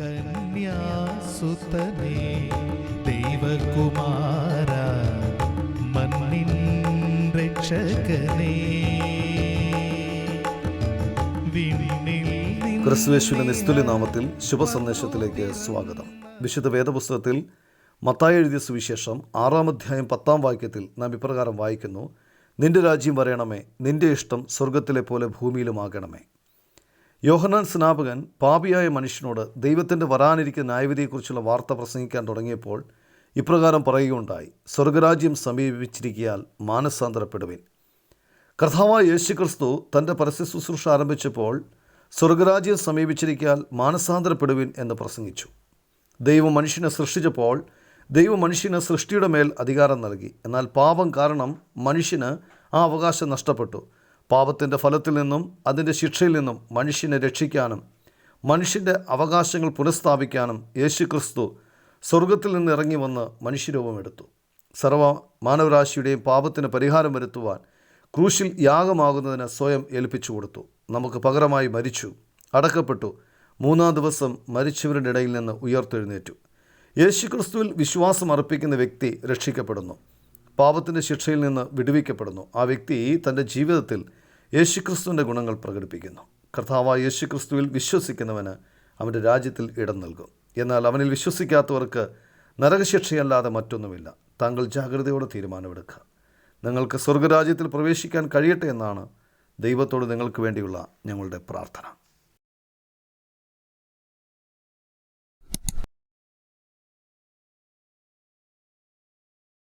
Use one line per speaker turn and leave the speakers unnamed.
കന്യാസുതനേ ദൈവകുമാര മണ്ണിൻ രക്ഷകനേ.
ക്രിസ്തുവേശുവിന്റെ നിസ്തുല്യ നാമത്തിൽ ശുഭസന്ദേശത്തിലേക്ക് സ്വാഗതം. വിശുദ്ധ വേദപുസ്തകത്തിൽ മത്തായി എഴുതിയ സുവിശേഷം ആറാം അധ്യായം പത്താം വാക്യത്തിൽ നാം ഇപ്രകാരം വായിക്കുന്നു നിന്റെ രാജ്യം വരയണമേ നിന്റെ ഇഷ്ടം സ്വർഗത്തിലെ പോലെ ഭൂമിയിലുമാകണമേ. യോഹനാൻ സ്നാപകൻ പാപിയായ മനുഷ്യനോട് ദൈവത്തിന്റെ വരാനിരിക്കുന്ന ന്യായവിധിയെക്കുറിച്ചുള്ള വാർത്ത പ്രസംഗിക്കാൻ തുടങ്ങിയപ്പോൾ ഇപ്രകാരം പറയുകയുണ്ടായി സ്വർഗരാജ്യം സമീപിച്ചിരിക്കിയാൽ മാനസാന്തരപ്പെടുവിൻ. കർത്താവായ യേശുക്രിസ്തു തന്റെ പരസ്യ ശുശ്രൂഷ ആരംഭിച്ചപ്പോൾ സ്വർഗരാജ്യം സമീപിച്ചിരിക്കാൽ മാനസാന്തരപ്പെടുവിൻ എന്ന് പ്രസംഗിച്ചു. ദൈവം മനുഷ്യനെ സൃഷ്ടിച്ചപ്പോൾ ദൈവം മനുഷ്യന് സൃഷ്ടിയുടെ മേൽ അധികാരം നൽകി. എന്നാൽ പാപം കാരണം മനുഷ്യന് ആ അവകാശം നഷ്ടപ്പെട്ടു. പാപത്തിന്റെ ഫലത്തിൽ നിന്നും അതിന്റെ ശിക്ഷയിൽ നിന്നും മനുഷ്യനെ രക്ഷിക്കാനും മനുഷ്യന്റെ അവകാശങ്ങൾ പുനഃസ്ഥാപിക്കാനും യേശുക്രിസ്തു സ്വർഗത്തിൽ നിന്ന് ഇറങ്ങി വന്ന് മനുഷ്യരൂപമെടുത്തു സർവ മാനവരാശിയുടെയും പാപത്തിന് പരിഹാരം വരുത്തുവാൻ ക്രൂശിൽ യാഗമാകുന്നതിന് സ്വയം ഏൽപ്പിച്ചു കൊടുത്തു. നമുക്ക് പകരമായി മരിച്ചു അടക്കപ്പെട്ടു മൂന്നാം ദിവസം മരിച്ചവരുടെ ഇടയിൽ നിന്ന് ഉയർത്തെഴുന്നേറ്റു. യേശുക്രിസ്തുവിൽ വിശ്വാസം അർപ്പിക്കുന്ന വ്യക്തി രക്ഷിക്കപ്പെടുന്നു. പാപത്തിന്റെ ശിക്ഷയിൽ നിന്ന് വിടുവിക്കപ്പെടുന്നു. ആ വ്യക്തി തന്റെ ജീവിതത്തിൽ യേശുക്രിസ്തുവിന്റെ ഗുണങ്ങൾ പ്രകടിപ്പിക്കുന്നു. കർത്താവായ യേശുക്രിസ്തുവിൽ വിശ്വസിക്കുന്നവന് അവന്റെ രാജ്യത്തിൽ ഇടം നൽകും. എന്നാൽ അവനിൽ വിശ്വസിക്കാത്തവർക്ക് നരകശിക്ഷയല്ലാതെ മറ്റൊന്നുമില്ല. താങ്കൾ ജാഗ്രതയോടെ തീരുമാനമെടുക്കുക. നിങ്ങൾക്ക് സ്വർഗരാജ്യത്തിൽ പ്രവേശിക്കാൻ കഴിയട്ടെ എന്നാണ് ദൈവത്തോട് നിങ്ങൾക്ക് വേണ്ടിയുള്ള ഞങ്ങളുടെ പ്രാർത്ഥന.